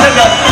那个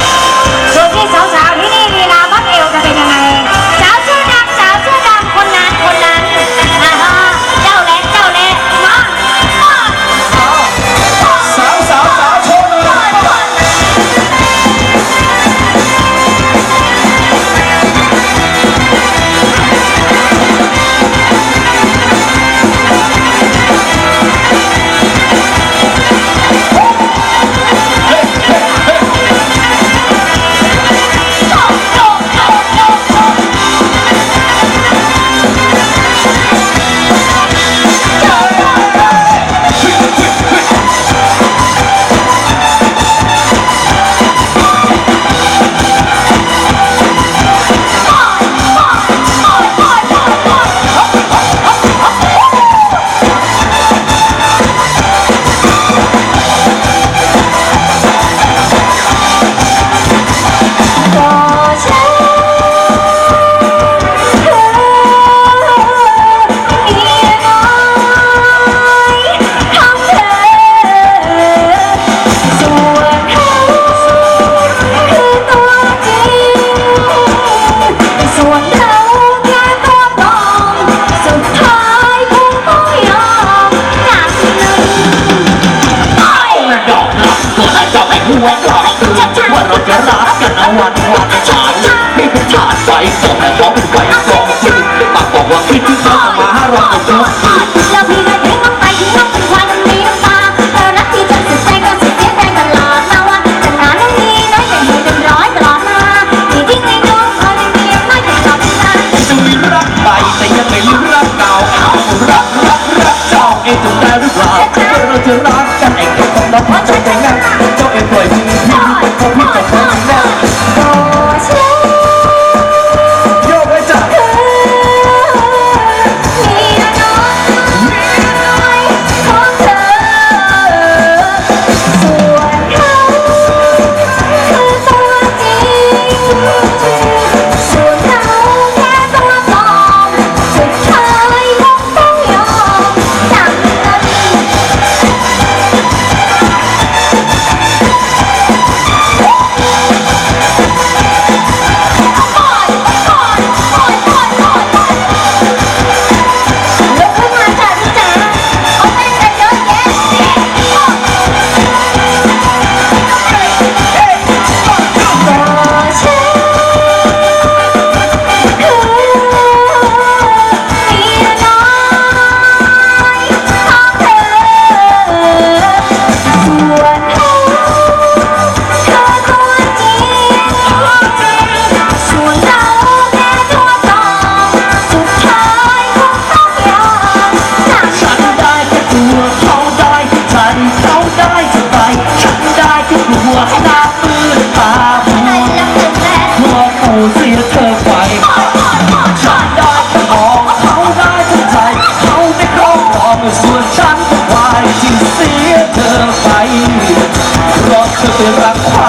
ไปแต่ยังไม่รู้รักเก่ารักรักรักเจ้าเองจนได้หรือเปล่าเมื่เราจะรักกันเองก็ต้องรับผิดแต่งงาน เขาได้สบายฉันได้ทุกหัวตาปืนตาหัวหัวปูเสียเธอไปฉันได้ทั้องเขาได้ทั้ใจเขาได้ครอบครองส่วนฉันวายที่เสียเธอไปเพราะเธอเป็นรักใคร